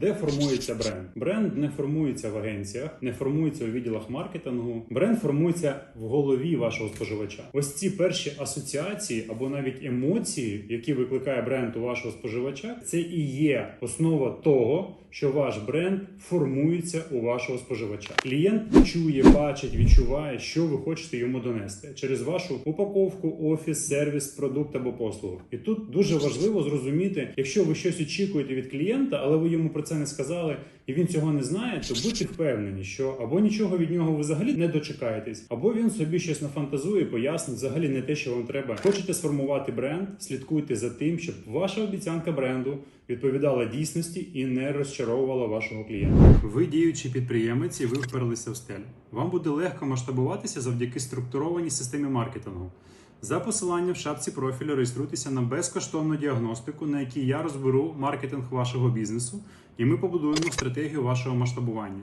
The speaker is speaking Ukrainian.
Де формується бренд? Бренд не формується в агенціях, не формується у відділах маркетингу. Бренд формується в голові вашого споживача. Ось ці перші асоціації або навіть емоції, які викликає бренд у вашого споживача, це і є основа того, що ваш бренд формується у вашого споживача. Клієнт чує, бачить, відчуває, що ви хочете йому донести через вашу упаковку, офіс, сервіс, продукт або послугу. І тут дуже важливо зрозуміти, якщо ви щось очікуєте від клієнта, але ви йому про не сказали, і він цього не знає, то будьте впевнені, що або нічого від нього ви взагалі не дочекаєтесь, або він собі щось нафантазує, пояснить взагалі не те, що вам треба. Хочете сформувати бренд, слідкуйте за тим, щоб ваша обіцянка бренду відповідала дійсності і не розчаровувала вашого клієнта. Ви діючий підприємець ви вперлися в стелю. Вам буде легко масштабуватися завдяки структурованій системі маркетингу. За посиланням в шапці профілю реєструйтеся на безкоштовну діагностику, на якій я розберу маркетинг вашого бізнесу, і ми побудуємо стратегію вашого масштабування.